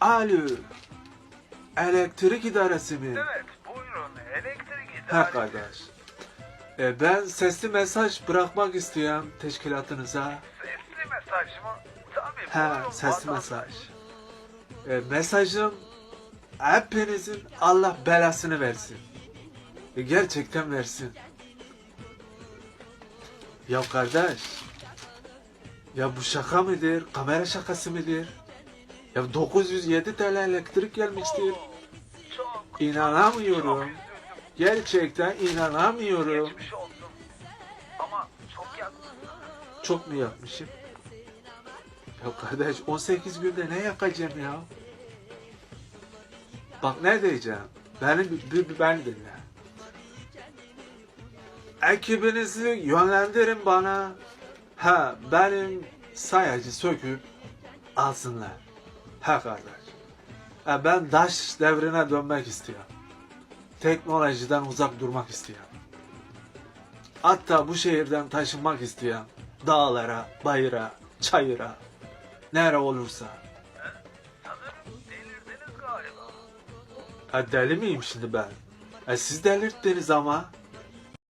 Alo. Elektrik idaresi mi? Evet, buyurun. Elektrik Ha idaresi. kardeş. E, ben sesli mesaj bırakmak istiyorum teşkilatınıza. Sesli mesaj mı? Tabii, Ha buyurun. sesli vatandaş. mesaj. E, mesajım hepinizin Allah belasını versin. E, gerçekten versin. Ya kardeş. Ya bu şaka mıdır? Kamera şakası mıdır? Ya 907 TL elektrik gelmiştir. İnanamıyorum. Gerçekten inanamıyorum. Çok mu yapmışım? Ya kardeş 18 günde ne yakacağım ya? Bak ne diyeceğim? Beni bir, bir beni dinle. Ekibinizi yönlendirin bana. Ha benim sayacı söküp alsınlar. Ha kardeş. Ben daş devrine dönmek istiyorum. Teknolojiden uzak durmak istiyorum. Hatta bu şehirden taşınmak isteyen dağlara, bayıra, çayıra, nere olursa. Ha deli miyim şimdi ben? E siz delirttiniz ama.